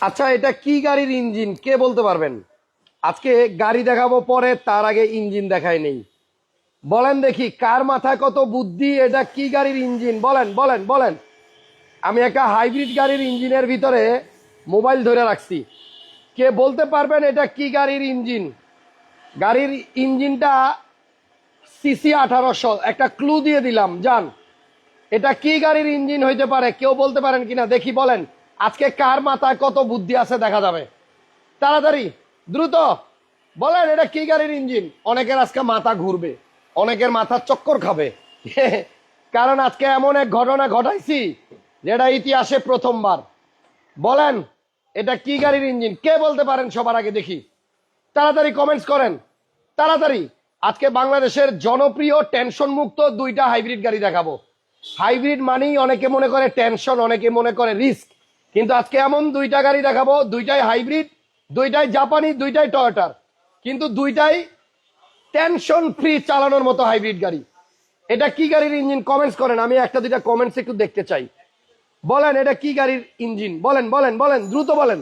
আচ্ছা এটা কি গাড়ির ইঞ্জিন? কে বলতে পারবেন? আজকে গাড়ি দেখাবো পরে, তার আগে ইঞ্জিন দেখায় নেই। বলেন দেখি, কার মাথায় কত বুদ্ধি, এটা কি গাড়ির ইঞ্জিন? বলেন বলেন বলেন। আমি একটা হাইব্রিড গাড়ির ইঞ্জিনের ভিতরে মোবাইল ধরে রাখছি। কে বলতে পারবেন এটা কি গাড়ির ইঞ্জিন? গাড়ির ইঞ্জিনটা সিসি আঠারোশো, একটা ক্লু দিয়ে দিলাম, যান। এটা কি গাড়ির ইঞ্জিন হইতে পারে? কেউ বলতে পারেন কিনা? দেখি, বলেন। আজকে কার মাথায় কত বুদ্ধি আছে দেখা যাবে? তাড়াতাড়ি, দ্রুত। বলেন, এটা কি গাড়ির ইঞ্জিন? অনেকের আজকে মাথা ঘুরবে, অনেকের মাথা চক্কর খাবে। কারণ আজকে এমন এক ঘটনা ঘটাইছি, যেটা ইতিহাসে প্রথমবার। বলেন, এটা কি গাড়ির ইঞ্জিন? কে বলতে পারেন সবার আগে দেখি। তাড়াতাড়ি কমেন্টস করেন। তাড়াতাড়ি, আজকে বাংলাদেশের জনপ্রিয় টেনশন মুক্ত দুইটা হাইব্রিড গাড়ি দেখাবো। হাইব্রিড মানেই অনেকে মনে করে টেনশন, অনেকে মনে করে রিস্ক। কিন্তু আজকে এমন দুইটা গাড়ি দেখাবো, দুইটাই হাইব্রিড দুইটাই জাপানি দুইটাই টয়টার কিন্তু দুইটাই টেনশন ফ্রি চালানোর মতো হাইব্রিড গাড়ি। এটা কি গাড়ির ইঞ্জিন কমেন্টস করেন, আমি একটা দুইটা কমেন্টস একটু দেখতে চাই। বলেন, এটা কি গাড়ির ইঞ্জিন বলেন বলেন বলেন, দ্রুত বলেন।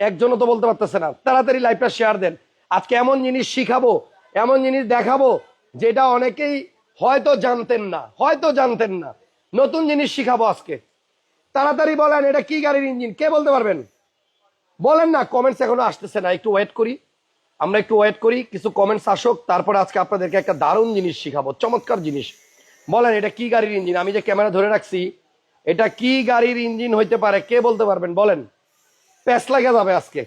একজনও তো বলতে পারতেছে না। তাড়াতাড়ি লাইভটা শেয়ার দেন। আজকে এমন জিনিস শিখাবো, এমন জিনিস দেখাবো, যেটা অনেকেই হয়তো জানতেন না, হয়তো জানতেন না। নতুন জিনিস শিখাবো আজকে। তাড়াতাড়ি বলেন এটা কি গাড়ির ইঞ্জিন? কে বলতে পারবেন? বলেন না কমেন্টস এখনও আসতেছে না একটু ওয়েট করি। আমরা একটু ওয়েট করি কিছু কমেন্টস আসুক তারপরে আজকে আপনাদেরকে একটা দারুণ জিনিস শিখাবো চমৎকার জিনিস। বলেন এটা কি গাড়ির ইঞ্জিন? আমি যে ক্যামেরা ধরে রাখছি এটা কি গাড়ির ইঞ্জিন হইতে পারে? কে বলতে পারবেন? বলেন। পেস লাগে যাবে আজকে।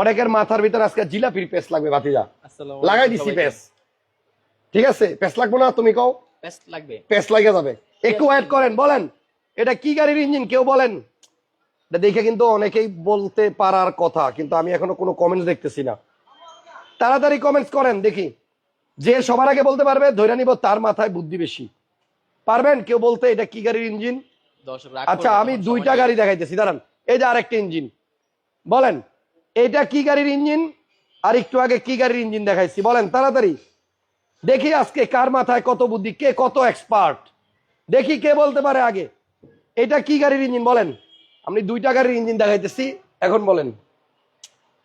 অনেকের মাথার ভিতরে আজকে জিলাপির পেস লাগবে ভাতিজা। লাগাই দিছি। পেস ঠিক আছে? পেস লাগবো না তুমি কও? Best লাগবে। পেস লাগে যাবে। একটু ওয়েট করেন বলেন। এটা কি গাড়ির ইঞ্জিন? কেউ বলেন? এটা দেখে কিন্তু অনেকেই বলতে পারার কথা কিন্তু আমি এখনও কোনো কমেন্টস দেখতেছি না। তাড়াতাড়ি কমেন্টস করেন দেখি। যে সবার আগে বলতে পারবে ধরে নিব তার মাথায় বুদ্ধি বেশি। পারবেন? কেউ বলতে এটা কি গাড়ির ইঞ্জিন? আচ্ছা আমি দুইটা গাড়ি দেখাইতেছি দাঁড়ান। এই যে আরেকটা ইঞ্জিন। বলেন এটা কি গাড়ির ইঞ্জিন? আর একটু আগে কি গাড়ির ইঞ্জিন দেখাইছি বলেন তাড়াতাড়ি। দেখি আজকে কার মাথায় কত বুদ্ধি কে কত এক্সপার্ট দেখি কে বলতে পারে আগে। এটা কি গাড়ির ইঞ্জিন বলেন? আমি দুইটা গাড়ির ইঞ্জিন দেখাইতেছি, এখন বলেন।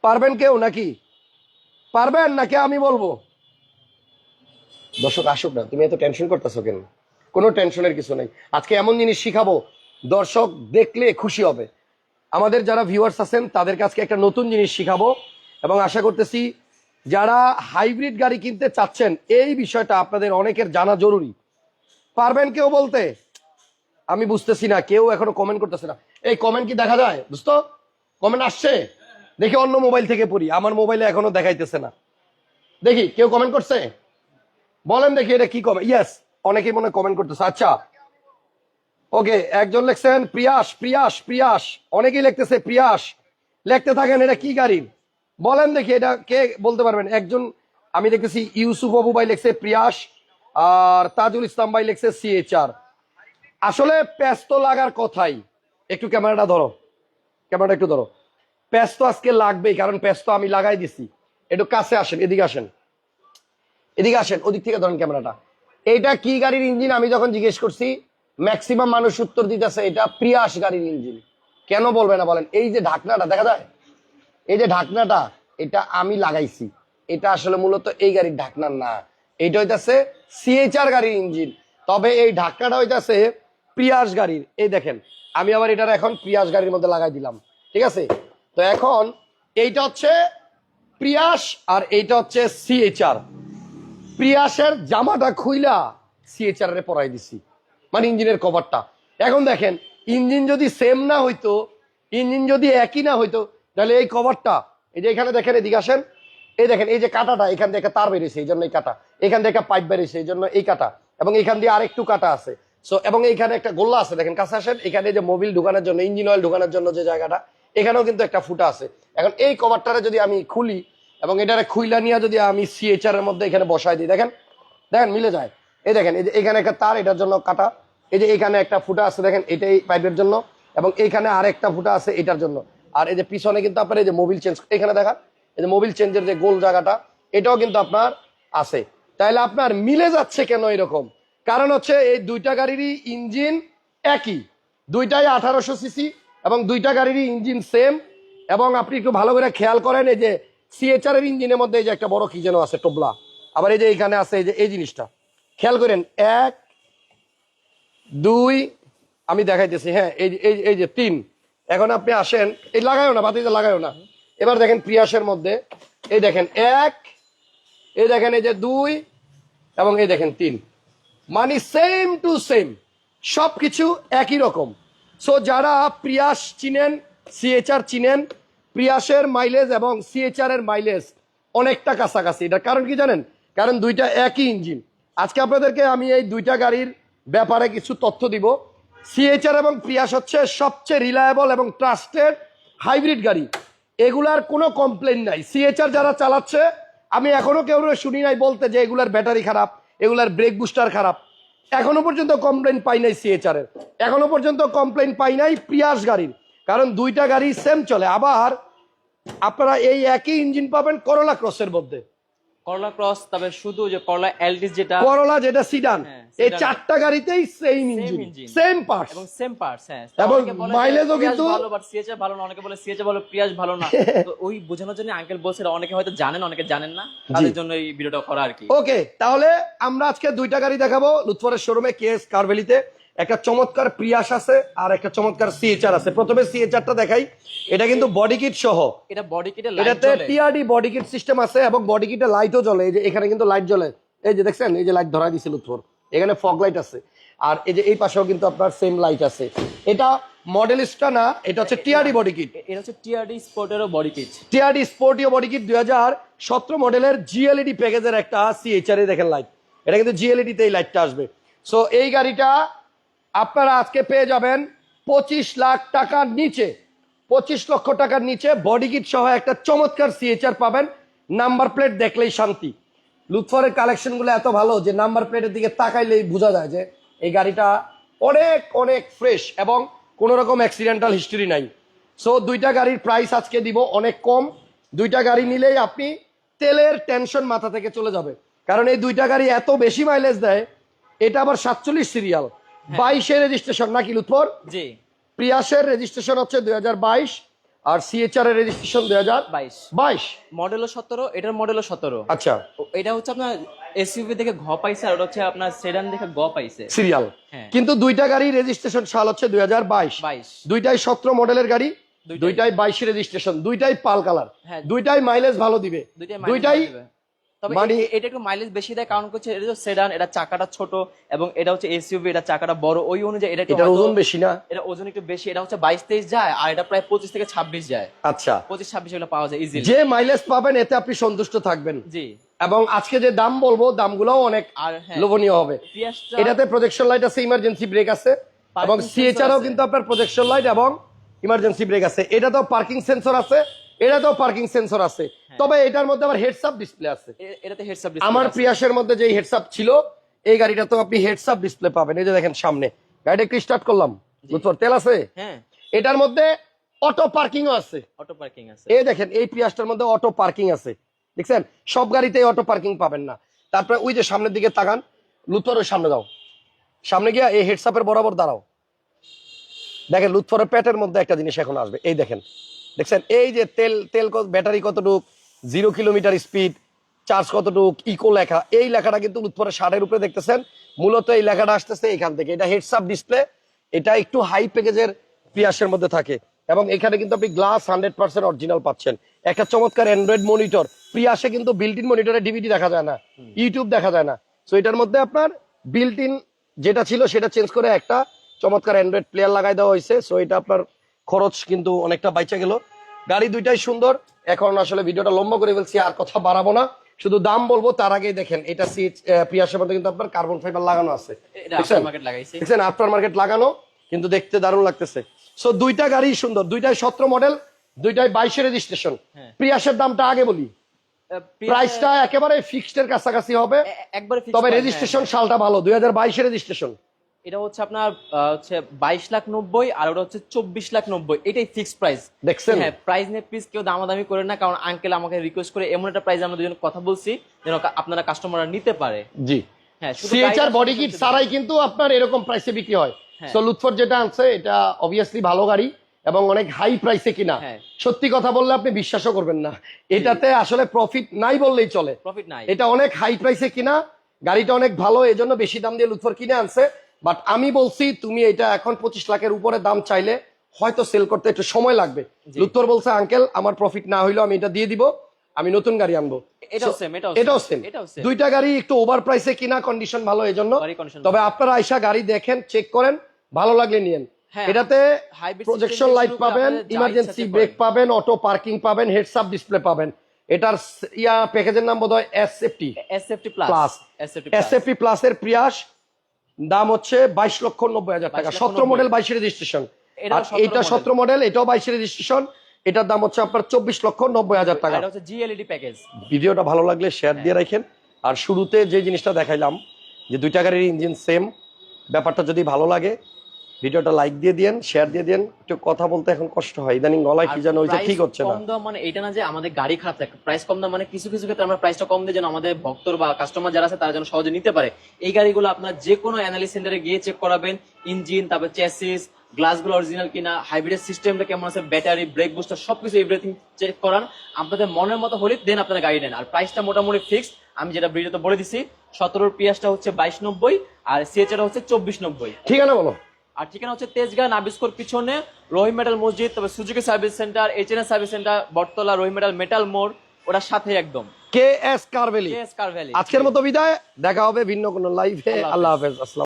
পারবেন কেউ নাকি? পারবেন নাকি আমি বলব? দর্শক, আসুক না, তুমি এত টেনশন করতেছো কেন? কোনো টেনশনের কিছু নেই। আজকে এমন জিনিস শিখাবো, দর্শক দেখলে খুশি হবে। আমাদের যারা ভিউয়ার্স আছেন তাদের কাছে একটা নতুন জিনিস শিখাবো এবং আশা করতেছি যারা হাইব্রিড গাড়ি কিনতে চাচ্ছেন, এই বিষয়টা আপনাদের অনেকের জানা জরুরি। পারবেন কেউ বলতে? আমি বুঝতেছি না, কেউ এখনও কমেন্ট করতেছে না। এই কমেন্ট কি দেখা যায়? বুঝতো কমেন্ট আসছে? দেখি অন্য মোবাইল থেকে পড়ি। আমার মোবাইলে এখনও দেখাইতেছে না। দেখি, কেউ কমেন্ট করছে? বলেন দেখি এটা কি কমে ইয়েস অনেকেই মনে কমেন্ট করতেছে। আচ্ছা। ওকে, একজন লিখছেন, প্রিয়াস প্রিয়াস প্রিয়াস। অনেকেই লিখতেছে, প্রিয়াস। লিখতে থাকেন, এটা কি গাড়ির বলেন দেখি এটা কে বলতে পারবেন। একজন, আমি দেখতেছি, ইউসুফ বাবু ভাই লিখছে, প্রিয়াস। আর তাজুল ইসলাম ভাই লিখছে সিএচআর আসলে প্যাস তো লাগার কথাই। একটু ক্যামেরাটা ধরো। ক্যামেরাটা একটু ধরো। প্যাস তো আজকে লাগবেই, কারণ প্যাস তো আমি লাগাই দিছি। একটু কাছে আসেন, এদিকে আসেন। এদিকে আসেন, ওদিক থেকে ধরেন ক্যামেরাটা। এইটা কি গাড়ির ইঞ্জিন? আমি যখন জিজ্ঞেস করছি, ম্যাক্সিমাম মানুষ উত্তর দিতেছে, এটা প্রিয়াস গাড়ির ইঞ্জিন। কেন বলবে না বলেন? এই যে ঢাকনাটা, দেখা যায়? এই যে ঢাকনাটা, এটা আমি লাগাইছি। এটা আসলে মূলত এই গাড়ির ঢাকনার না। এইটা হইতাছে সিএচআর গাড়ির ইঞ্জিন। তবে এই ঢাকনাটা হইতাছে প্রিয়াস গাড়ির। এই দেখেন, আমি আবার এটার এখন প্রিয়াস গাড়ির মধ্যে লাগাই দিলাম। ঠিক আছে? তো এখন এইটা হচ্ছে প্রিয়াস আর এইটা হচ্ছে সিএচআর প্রিয়াসের জামাটা খুইলা সিএচআর এ পরাই দিছি মানে ইঞ্জিনের কভারটা এখন দেখেন, ইঞ্জিন যদি সেম না হইতো, ইঞ্জিন যদি একই না হইতো, তাহলে এই কভারটা এই যে এখানে দেখেন, এদিকে আসেন। এই দেখেন, এই যে কাটাটা, এখান থেকে তার বেরিয়েছে, এই জন্য এই কাটা। এখান থেকে পাইপ বেরিয়েছে, এই জন্য এই কাটা। এবং এখান দিয়ে আরেকটু কাটা আছে। সো এবং এইখানে একটা গোল্লা আছে, দেখেন কাছে আসেন, এখানে যে মোবিল ঢুকানোর জন্য ইঞ্জিন অয়েল ঢুকানোর জন্য যে জায়গাটা, এখানেও কিন্তু একটা ফুটা আছে। এখন এই কভারটারে যদি আমি খুলি, এবং এটারে খুইলা নিয়ে যদি আমি সিএচআর এর মধ্যে এখানে বসাই দিই, দেখেন দেখেন, মিলে যায়। এই দেখেন, এই যে এখানে একটা তার, এটার জন্য কাটা। এই যে এখানে একটা ফুটা আছে, দেখেন, এটাই পাইপের জন্য। এবং এইখানে আর একটা ফুটা আছে, এটার জন্য। আর এই যে পিছনে কিন্তু আপনার এই যে মোবিল চেঞ্জ এখানে দেখা, এই যে মোবিল চেঞ্জের যে গোল জায়গাটা, এটাও কিন্তু আপনার আছে। তাইলে আপনার মিলে যাচ্ছে কেন এরকম? কারণ হচ্ছে এই দুইটা গাড়িরই ইঞ্জিন একই। দুইটাই আঠারোশো সিসি এবং দুইটা গাড়িরই ইঞ্জিন সেম। এবং আপনি একটু ভালো করে খেয়াল করেন, এই যে সিএচআর এর ইঞ্জিনের মধ্যে এই যে একটা বড় কি যেন আছে, টোবলা। আবার এই যে এখানে আছে এই যে এই জিনিসটা। খেয়াল করেন, এক, দুই, আমি দেখাইতেছি হ্যাঁ এই এই এই যে তিন। এখন আপনি আসেন, এই লাগায়ও না, বাতিতে লাগায়ও না। এবার দেখেন প্রিয়াসের মধ্যে, এই দেখেন, এক, এই দেখেন এই যে দুই, এবং এই দেখেন তিন। মানে সেম টু সেম সব কিছু একই রকম। সো যারা প্রিয়াস চিনেন সিএচআর চিনেন, প্রিয়াসের মাইলেজ এবং সিএচআর এর মাইলেজ অনেকটা কাছাকাছি। এটার কারণ কি জানেন? কারণ দুইটা একই ইঞ্জিন আজকে আপনাদেরকে আমি এই দুইটা গাড়ির ব্যাপারে কিছু তথ্য দিব। সিএচআর এবং প্রিয়াস হচ্ছে সবচেয়ে রিলায়েবল এবং ট্রাস্টেড হাইব্রিড গাড়ি। এগুলার কোনো কমপ্লেন নাই। সিএচআর যারা চালাচ্ছে, আমি এখনও কেউ শুনি নাই বলতে যে এগুলার ব্যাটারি খারাপ। এগুলার ব্রেক বুস্টার খারাপ। এখনও পর্যন্ত কমপ্লেন পাই নাই সিএচআর এর। এখনও পর্যন্ত কমপ্লেন পাই নাই প্রিয়াস গাড়ির। কারণ দুইটা গাড়ি সেম চলে। আবার আপনারা এই একই ইঞ্জিন পাবেন করোলা ক্রসের মধ্যে। করলা ক্রস তবে শুধু যে করলা যেটা করলা যেটা সিডান হ্যাঁ, এই চারটা গাড়িতেই সেম ইঞ্জিন সেম পার্টস এবং সেম পার্টস হ্যাঁ। এবং অনেকে বলে যে mileage ও প্রিয়াস কিন্তু- ভালো বাট সিএচআর ভালো না অনেকে বলে সিএচআর ভালো প্রিয়াস ভালো না। তো ওই বোঝানোর জন্য আঙ্কেল বলছে অনেকে হয়তো জানেন অনেকে জানেন না। তাদের জন্য এই ভিডিওটা করা আর কি। ওকে তাহলে আমরা আজকে দুইটা গাড়ি দেখাবো লুৎফরের শোরুমে কেএস কারভেলিতে একটা চমৎকার প্রিয়াস আছে আর একটা চমৎকার সিএচআর আছে। প্রথমে সিএচআরটা দেখাই। এটা কিন্তু বডি কিট সহ। এটা বডি কিটে লাইট এটাতে টিআরডি বডি কিট সিস্টেম আছে এবং বডি কিটে লাইটও জ্বলে। এই যে এখানে কিন্তু লাইট জ্বলে। এই যে দেখছেন এই যে লাইট ধরা দিছিল উত্তর এখানে ফগ লাইট আছে। আর এই যে এই পাশেও কিন্তু আপনার সেম লাইট আছে। এটা মডেল মডেলিস্টটা না এটা হচ্ছে টিআরডি বডি কিট এটা হচ্ছে টিআরডি স্পোর্টেরও body kit TRD স্পোর্টিও body kit দুই হাজার সতেরো মডেলের জিএলইডি প্যাকেজের একটা সিএইচআর দেখেন লাইট এটা কিন্তু জিএলইডি তেই লাইটটা আসবে। সো এই গাড়িটা আপনারা আজকে পেয়ে যাবেন পঁচিশ লাখ টাকার নিচে, পঁচিশ লক্ষ টাকার নিচে বডি কিট সহ একটা চমৎকার সিএচআর পাবেন। নাম্বার প্লেট দেখলেই শান্তি। লুৎফরের কালেকশনগুলো এত ভালো যে নাম্বার প্লেটের দিকে তাকাইলেই বোঝা যায় যে এই গাড়িটা অনেক অনেক ফ্রেশ এবং কোনো রকম অ্যাক্সিডেন্টাল হিস্টরি নাই। সো দুইটা গাড়ির প্রাইস আজকে দিব অনেক কম। দুইটা গাড়ি নিলেই আপনি তেলের টেনশন মাথা থেকে চলে যাবে। কারণ এই দুইটা গাড়ি এত বেশি মাইলেজ দেয়, এটা আবার সাতচল্লিশ সিরিয়াল বাইশে রেজিস্ট্রেশন নাকি লুৎফর? জি। প্রিয়াসের রেজিস্ট্রেশন হচ্ছে দুই আর সিএচআর এর রেজিস্ট্রেশন দুই হাজার বাইশ। বাইশ। মডেলও সতেরো এটার মডেলও সতেরো। আচ্ছা। এটা হচ্ছে আপনার এসইউভি দেখে ঘ পাইছে আর ওটা হচ্ছে আপনার সেডান দেখে গ পাইছে। সিরিয়াল। হ্যাঁ। কিন্তু দুইটা গাড়ি রেজিস্ট্রেশন সাল হচ্ছে দুই হাজার বাইশ। বাইশ। দুইটাই সতেরো মডেলের গাড়ি দুইটাই। বাইশে রেজিস্ট্রেশন দুইটাই পাল কালার। হ্যাঁ। দুইটাই মাইলেজ ভালো দিবে। দুইটাই। তবে মানে- এটা একটু মাইলেজ বেশি দেয় কারণ হচ্ছে এটা সেডান এটা চাকাটা ছোট এবং এটা হচ্ছে এসইউভি এটা চাকাটা বড় ওই অনুযায়ী এটা একটু ওজন বেশি না? এটা ওজন একটু বেশি এটা হচ্ছে বাইশ তেইশ যায় আর এটা প্রায় পঁচিশ থেকে ছাব্বিশ যায়। আচ্ছা। পঁচিশ ছাব্বিশ এগুলো পাওয়া যায় ইজিলি যে মাইলেজ পাবেন এতে আপনি সন্তুষ্ট থাকবেন। জি। এবং আজকে যে দাম বলব দামগুলোও অনেক হ্যাঁ লোভনীয় হবে। এটাতে প্রজেকশন লাইট আছে ইমার্জেন্সি ব্রেক আছে। এবং সিএচআরও কিন্তু আপনার প্রজেকশন লাইট এবং ইমার্জেন্সি ব্রেক আছে। এটাতেও পার্কিং সেন্সর আছে। এটাতেও পার্কিং সেন্সর আছে। হ্যাঁ। তবে এটার মধ্যে আবার হেডসআপ ডিসপ্লে আছে। এটাতে হেডসআপ আমার প্রিয়াসের মধ্যে যে হেডসআপ ছিল এই গাড়িটাতেও আপনি হেডসআপ ডিসপ্লে পাবেন। এই যে দেখেন সামনে। গাড়িটা একটু স্টার্ট করলাম। বুঝতে তেল আছে? হ্যাঁ। এটার মধ্যে অটো পার্কিংও আছে। অটো পার্কিং আছে। এই দেখেন এই পিয়াসটার মধ্যে অটো পার্কিং আছে। দেখছেন? সব গাড়িতেই অটো পার্কিং পাবেন না। তারপরে ওই যে সামনের দিকে তাকান ওই সামনে দাও সামনে গিয়া এই হেডসাপের বরাবর দাঁড়াও। দেখেন লুৎফরের পেটের মধ্যে একটা জিনিস এখন আসবে। এই দেখেন। দেখছেন, এই যে তেল তেল ব্যাটারি কতটুক জিরো কিলোমিটার স্পিড চার্জ কতটুক ইকো লেখা, এই লেখাটা কিন্তু লুৎফরের শার্টের উপরে দেখতেছেন। মূলত এই লেখাটা আসতেছে এখান থেকে, এটা হেডসাপ ডিসপ্লে এটা একটু হাই প্যাকেজের পিয়াসের মধ্যে থাকে। এবং এখানে কিন্তু আপনি গ্লাস হান্ড্রেড পার্সেন্ট অরিজিনাল পাচ্ছেন। একটা চমৎকার অ্যান্ড্রয়েড মনিটর প্রিয়াসে কিন্তু বিল্ট ইন মনিটরে ডিভিডি দেখা যায় না ইউটিউব দেখা যায় না। সো এটার মধ্যে আপনার বিল্ট ইন যেটা ছিল, সেটা চেঞ্জ করে একটা চমৎকার অ্যান্ড্রয়েড প্লেয়ার লাগাই দেওয়া হয়েছে। সো এটা আপনার খরচ কিন্তু অনেকটা বাইচা গেল। গাড়ি দুইটাই সুন্দর। এখন আসলে ভিডিওটা লম্বা করে ফেলছি আর কথা বাড়াবো না। শুধু দাম বলব তার আগেই দেখেন এটা সিট প্রিয়াসের মধ্যে কিন্তু আপনার কার্বন ফাইবার লাগানো আছে। দেখছেন? আফটার মার্কেট লাগানো কিন্তু দেখতে দারুণ লাগতেছে। সো দুইটা গাড়ি সুন্দর দুইটাই সতেরো মডেল দুইটাই বাইশে রেজিস্ট্রেশন হ্যাঁ। প্রিয়াসের দামটা আগে বলি। প্রাইসটা একেবারে ফিক্সড এর কাছাকাছি হবে। তবে রেজিস্ট্রেশন হ্যাঁ। সালটা ভালো দুই হাজার বাইশে রেজিস্ট্রেশন এটা হচ্ছে আপনার হচ্ছে বাইশ লাখ নব্বই আর ওটা হচ্ছে চব্বিশ লাখ নব্বই। এটাই ফিক্স প্রাইস দেখছেন? হ্যাঁ প্রাইস নিয়ে প্লিজ কেউ দামাদামি করে না কারণ আঙ্কেল আমাকে রিকোয়েস্ট করে এমন একটা প্রাইস আমরা দুজন কথা বলছি যেন আপনারা কাস্টমাররা নিতে পারে। জি। হ্যাঁ গাড়িটা বডি কিট সারাই কিন্তু আপনার এরকম প্রাইসে বিক্রি হয়। হ্যাঁ। সো লুৎফর যেটা আনছে এটা অবভিয়াসলি ভালো গাড়ি এবং অনেক হাই প্রাইসে কিনা। হ্যাঁ। সত্যি কথা বললে আপনি বিশ্বাসও করবেন না। এটাতে আসলে প্রফিট নাই বললেই চলে। প্রফিট নাই। এটা অনেক হাই প্রাইসে কিনা গাড়িটা অনেক ভালো এই জন্য বেশি দাম দিয়ে লুৎফর কিনে আনছে। বাট আমি বলছি তুমি এটা এখন পঁচিশ লাখের উপরে দাম চাইলে হয়তো সেল করতে একটু সময় লাগবে। লুৎফর বলছে আঙ্কেল আমার প্রফিট না হইলেও আমি এটা দিয়ে দিব আমি নতুন গাড়ি আনব। এটাও সেম দুইটা গাড়ি একটু ওভার প্রাইসে কিনা কন্ডিশন ভালো এই জন্য তবে আপনারা আইসা গাড়ি দেখেন চেক করেন ভালো লাগলে নিয়েন। হ্যাঁ, এটাতে প্রজেকশন লাইট পাবেন ইমার্জেন্সি ব্রেক পাবেন অটো পার্কিং পাবেন হেডস আপ ডিসপ্লে পাবেন। এটার ইয়া প্যাকেজের নাম বোধ হয় SFT SFT plus SFT plus এর প্রিয়াস দাম হচ্ছে বাইশ লক্ষ নব্বই হাজার টাকা। 22 লক্ষ সতেরো মডেল বাইশ রেজিস্ট্রেশন এটাও আর 17 এটা সত্র মডেল এটাও বাইশ রেজিস্ট্রেশন এটার দাম হচ্ছে আপনার চব্বিশ লক্ষ নব্বই হাজার টাকা। জিএলইডি প্যাকেজ ভিডিওটা ভালো লাগলে শেয়ার দিয়ে রাখেন। আর শুরুতে যে জিনিসটা দেখাইলাম যে দুই টাকার ইঞ্জিন সেম ব্যাপারটা যদি ভালো লাগে ভিডিওটা লাইক দিয়ে দিয়েন শেয়ার দিয়ে দিয়েন একটু কথা বলতে এখন কষ্ট হয়। ইদানিং গলায় কি যেন ওইটা ঠিক হচ্ছে না। কম দাম মানে এটা না যে আমাদের গাড়ি খারাপ থাকে। প্রাইস কম দাম মানে কিছু কিছু ক্ষেত্রে আমরা প্রাইসটা কম দিই যেন আমাদের ভক্তর বা কাস্টমার যারা আছে তারা যেন সহজে নিতে পারে। এই গাড়িগুলো আপনার যে কোনো অ্যানালিস সেন্টারে গিয়ে চেক করাবেন। ইঞ্জিন তারপর চেসিস গ্লাসগুলো অরিজিনাল কিনা হাইব্রিড সিস্টেমটা কেমন আছে ব্যাটারি ব্রেক বুস্টার সবকিছু এভরিথিং চেক করান। আপনাদের মনের মতো হলে দেন আপনারা গাড়ি নেন। আর প্রাইসটা মোটামুটি ফিক্সড আমি যেটা ভিডিওতে বলে দিছি সতেরোর পিয়াসটা হচ্ছে বাইশ নব্বই আর সিএচটা হচ্ছে চব্বিশ নব্বই। ঠিক ঠিকানা বলো। আর ঠিকানা হচ্ছে তেজগাঁ নাবিস্কোর পিছনে রহিম মেটাল মসজিদ তবে Suzuki service centre H N service centre Bottola Rahim metal metal মোড় ওটার সাথে একদম। কে এস কারভেলি। আজকের মতো বিদায় দেখা হবে ভিন্ন কোনো লাইভে আল্লাহ আল্লাহ হাফেজ। আসসালাম